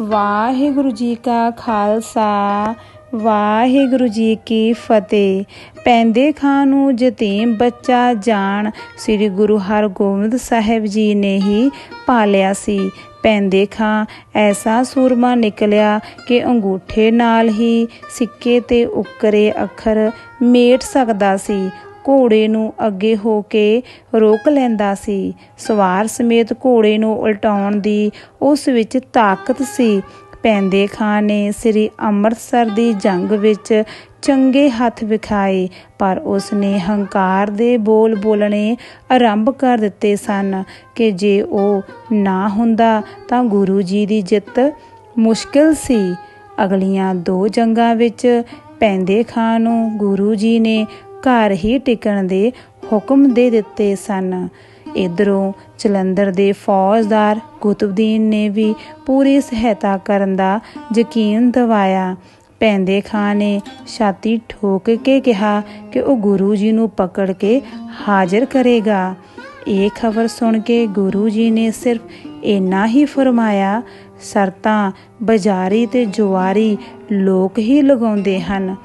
ਵਾਹਿਗੁਰੂ ਜੀ ਕਾ ਖਾਲਸਾ, ਵਾਹਿਗੁਰੂ ਜੀ ਕੀ ਫਤਿਹ। ਪੈਂਦੇ ਖਾਂ ਨੂੰ ਯਤੀਮ ਬੱਚਾ ਜਾਣ, ਸ੍ਰੀ ਗੁਰੂ ਹਰਗੋਬਿੰਦ ਸਾਹਿਬ ਜੀ ਨੇ ਹੀ ਪਾਲਿਆ ਸੀ। ਪੈਂਦੇ ਖਾਂ ਐਸਾ ਸੂਰਮਾ ਨਿਕਲਿਆ ਕਿ ਅੰਗੂਠੇ ਨਾਲ ਹੀ ਸਿੱਕੇ ਤੇ ਉੱਕਰੇ ਅੱਖਰ ਮੇਟ ਸਕਦਾ ਸੀ। ਘੋੜੇ ਨੂੰ ਅੱਗੇ ਹੋ ਕੇ ਰੋਕ ਲੈਂਦਾ ਸੀ। ਸਵਾਰ ਸਮੇਤ ਘੋੜੇ ਨੂੰ ਉਲਟਾਉਣ ਦੀ ਉਸ ਵਿੱਚ ਤਾਕਤ ਸੀ। ਪੈਂਦੇ ਖਾਂ ਨੇ ਸ੍ਰੀ ਅੰਮ੍ਰਿਤਸਰ ਦੀ ਜੰਗ ਵਿੱਚ ਚੰਗੇ ਹੱਥ ਵਿਖਾਏ, ਪਰ ਉਸ ਨੇ ਹੰਕਾਰ ਦੇ ਬੋਲ ਬੋਲਣੇ ਆਰੰਭ ਕਰ ਦਿੱਤੇ ਸਨ ਕਿ ਜੇ ਉਹ ਨਾ ਹੁੰਦਾ ਤਾਂ ਗੁਰੂ ਜੀ ਦੀ ਜਿੱਤ ਮੁਸ਼ਕਿਲ ਸੀ। ਅਗਲੀਆਂ ਦੋ ਜੰਗਾਂ ਵਿੱਚ ਪੈਂਦੇ ਖਾਂ ਨੂੰ ਗੁਰੂ ਜੀ ਨੇ ਘਰ ਹੀ ਟਿਕਣ ਦੇ ਹੁਕਮ ਦੇ ਦਿੱਤੇ ਸਨ। ਇਧਰੋਂ ਜਲੰਧਰ ਦੇ ਫੌਜਦਾਰ ਕੁਤਬਦੀਨ ਨੇ ਵੀ ਪੂਰੀ ਸਹਾਇਤਾ ਕਰਨ ਦਾ ਯਕੀਨ ਦਿਵਾਇਆ। ਪੈਂਦੇ ਖਾਂ ਨੇ ਛਾਤੀ ਠੋਕ ਕੇ ਕਿਹਾ ਕਿ ਉਹ ਗੁਰੂ ਜੀ ਨੂੰ ਪਕੜ ਕੇ ਹਾਜ਼ਰ ਕਰੇਗਾ। ਇਹ ਖਬਰ ਸੁਣ ਕੇ ਗੁਰੂ ਜੀ ਨੇ ਸਿਰਫ ਇੰਨਾ ਹੀ ਫਰਮਾਇਆ, ਸਰਤਾਂ, ਬਾਜ਼ਾਰੀ ਤੇ ਜੁਆਰੀ ਲੋਕ ਹੀ ਲਗਾਉਂਦੇ ਹਨ।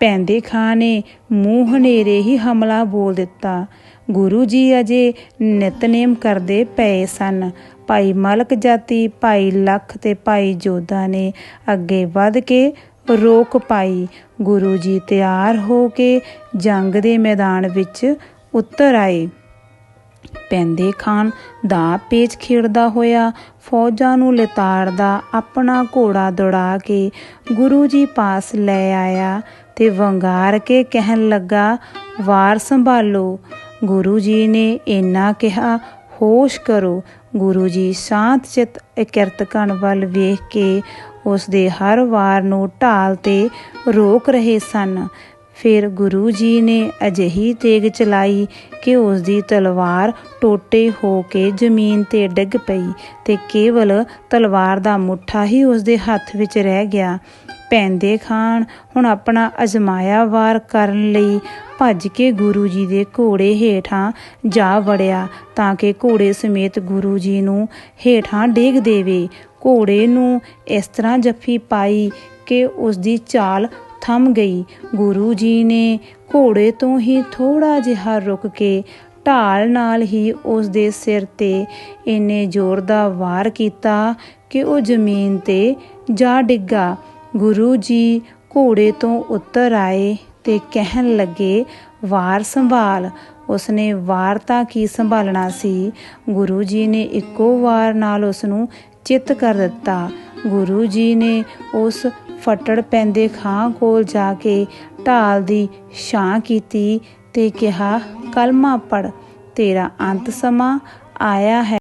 ਪੈਂਦੇ ਖਾਂ ਨੇ ਮੂੰਹ ਹਨੇਰੇ ਹੀ ਹਮਲਾ ਬੋਲ ਦਿੱਤਾ। ਗੁਰੂ ਜੀ ਅਜੇ ਨਿਤਨੇਮ ਕਰਦੇ ਪਏ ਸਨ। ਭਾਈ ਮਲਕ ਜਾਤੀ, ਭਾਈ ਲੱਖ ਤੇ ਭਾਈ ਜੋਧਾ ਨੇ ਅੱਗੇ ਵੱਧ ਕੇ ਰੋਕ ਪਾਈ। ਗੁਰੂ ਜੀ ਤਿਆਰ ਹੋ ਕੇ ਜੰਗ ਦੇ ਮੈਦਾਨ ਵਿੱਚ ਉਤਰ ਆਏ। ਪੈਂਦੇ ਖਾਨ ਦਾ ਪੇਚ ਖੇੜਦਾ ਹੋਇਆ, ਫੌਜਾਂ ਨੂੰ ਲਿਤਾੜਦਾ ਆਪਣਾ ਘੋੜਾ ਦੌੜਾ ਕੇ ਗੁਰੂ ਜੀ ਪਾਸ ਲੈ ਆਇਆ ਤੇ ਵੰਗਾਰ ਕੇ ਕਹਿਣ ਲੱਗਾ, ਵਾਰ ਸੰਭਾਲੋ। ਗੁਰੂ ਜੀ ਨੇ ਇੰਨਾ ਕਿਹਾ, ਹੋਸ਼ ਕਰੋ। ਗੁਰੂ ਜੀ ਸ਼ਾਂਤ ਚਿਤ ਇਕਿਰਤਕਣ ਵੱਲ ਵੇਖ ਕੇ ਉਸ ਦੇ ਹਰ ਵਾਰ ਨੂੰ ਢਾਲ ਤੇ ਰੋਕ ਰਹੇ ਸਨ। ਫਿਰ ਗੁਰੂ ਜੀ ਨੇ ਅਜਿਹੀ ਤੇਗ ਚਲਾਈ ਕਿ ਉਸ ਦੀ ਤਲਵਾਰ ਟੋਟੇ ਹੋ ਕੇ ਜ਼ਮੀਨ ਤੇ ਡਿੱਗ ਪਈ ਤੇ ਕੇਵਲ ਤਲਵਾਰ ਦਾ ਮੁੱਠਾ ਹੀ ਉਸ ਦੇ ਹੱਥ ਵਿੱਚ ਰਹਿ ਗਿਆ। ਪੈਂਦੇ ਖਾਨ ਹੁਣ ਆਪਣਾ ਅਜ਼ਮਾਇਆ ਵਾਰ ਕਰਨ ਲਈ ਭੱਜ ਕੇ ਗੁਰੂ ਜੀ ਦੇ ਘੋੜੇ ਹੇਠਾਂ ਜਾ ਵੜਿਆ ਤਾਂ ਕਿ ਘੋੜੇ ਸਮੇਤ ਗੁਰੂ ਜੀ ਨੂੰ ਹੇਠਾਂ ਡੇਗ ਦੇਵੇ। ਘੋੜੇ ਨੂੰ ਇਸ ਤਰ੍ਹਾਂ ਜੱਫੀ ਪਾਈ ਕਿ ਉਸ ਦੀ ਚਾਲ ਥੰਮ ਗਈ। ਗੁਰੂ ਜੀ ਨੇ ਘੋੜੇ ਤੋਂ ਹੀ ਥੋੜਾ ਜਿਹਾ ਰੁਕ ਕੇ ਢਾਲ ਨਾਲ ਹੀ ਉਸ ਦੇ ਸਿਰ ਤੇ ਇੰਨੇ ਜ਼ੋਰ ਦਾ ਵਾਰ ਕੀਤਾ ਕਿ ਉਹ ਜ਼ਮੀਨ ਤੇ ਜਾ ਡਿੱਗਾ। ਗੁਰੂ ਜੀ ਘੋੜੇ ਤੋਂ ਉਤਰ ਆਏ ਤੇ ਕਹਿਣ ਲੱਗੇ, ਵਾਰ ਸੰਭਾਲ। ਉਸਨੇ ਵਾਰ ਤਾਂ ਕੀ ਸੰਭਾਲਣਾ ਸੀ? ਗੁਰੂ ਜੀ ਨੇ ਇੱਕੋ ਵਾਰ ਨਾਲ ਉਸ ਨੂੰ ਚਿੱਤ ਕਰ ਦਿੱਤਾ। ਗੁਰੂ ਜੀ ਨੇ ਉਸ ਫਟੜ ਪੈਂਦੇ ਖਾਂ ਕੋਲ ਜਾ ਕੇ ਢਾਲ ਦੀ ਛਾਂ ਕੀਤੀ ਤੇ ਕਿਹਾ, ਕਲਮਾ ਪੜ ਤੇਰਾ ਅੰਤ ਸਮਾਂ ਆਇਆ ਹੈ।